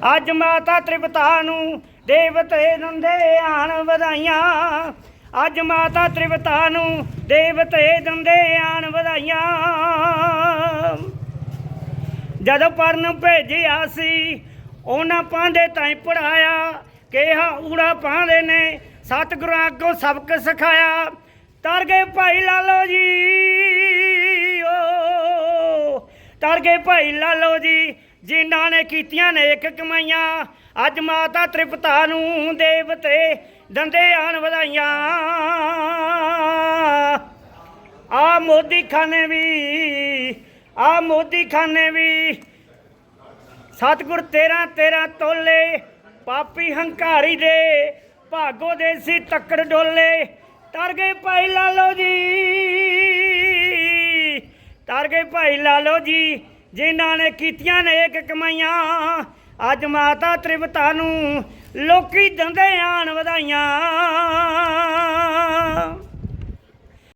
ਅੱਜ ਮਾਤਾ ਤ੍ਰਿਪਤਾ ਨੂੰ ਦੇਵਤੇ ਦੰਦੇ ਆਣ ਵਧਾਈਆਂ। ਅੱਜ ਮਾਤਾ ਤ੍ਰਿਪਤਾ ਨੂੰ ਦੇਵਤੇ ਦੰਦੇ ਆਣ ਵਧਾਈਆਂ। ਜਦੋਂ ਪਰਨ ਭੇਜਿਆ ਸੀ, ਉਹਨਾਂ ਪਾਂਦੇ ਤਾਈ ਪੜਾਇਆ ਕਿਹਾ, ਊੜਾ ਪਾਂਦੇ ਨੇ ਸਤਿਗੁਰਾਂ ਅੱਗੋਂ ਸਬਕ ਸਿਖਾਇਆ। ਤਰ ਗਏ ਭਾਈ ਲਾਲੋ ਜੀ। ਓ, ਤਰ ਗਏ ਭਾਈ ਲਾਲੋ ਜੀ। ਜਿਨ੍ਹਾਂ ਨੇ ਕੀਤੀਆਂ ਨੇ ਇੱਕ ਕਮਾਈਆਂ, ਅੱਜ ਮਾਤਾ ਤ੍ਰਿਪਤਾ ਨੂੰ ਦੇਵਤੇ ਦੰਦੇ ਆਣ ਵਧਾਈਆਂ। ਆ ਮੋਦੀ ਖਾਨੇ ਵੀ, ਆ ਮੋਦੀ ਖਾਨੇ ਵੀ। ਸਤਿਗੁਰ ਤੇਰਾ ਤੇਰਾ ਤੋਲੇ, ਪਾਪੀ ਹੰਕਾਰੀ ਦੇ, ਭਾਗੋ ਦੇ ਸੀ ਤੱਕੜ ਡੋਲੇ। ਤਰ ਗਏ ਭਾਈ ਲਾਲੋ ਜੀ, ਤਰ ਗਏ ਭਾਈ ਲਾਲੋ ਜੀ। ਜਿਨ੍ਹਾਂ ਨੇ ਕੀਤੀਆਂ ਨੇ ਇੱਕ ਕਮਾਈਆਂ ਅੱਜ ਮਾਤਾ ਤ੍ਰਿਵਤਾ ਨੂੰ ਲੋਕੀ ਦੰਦੇ ਆਣ ਵਧਾਈਆਂ।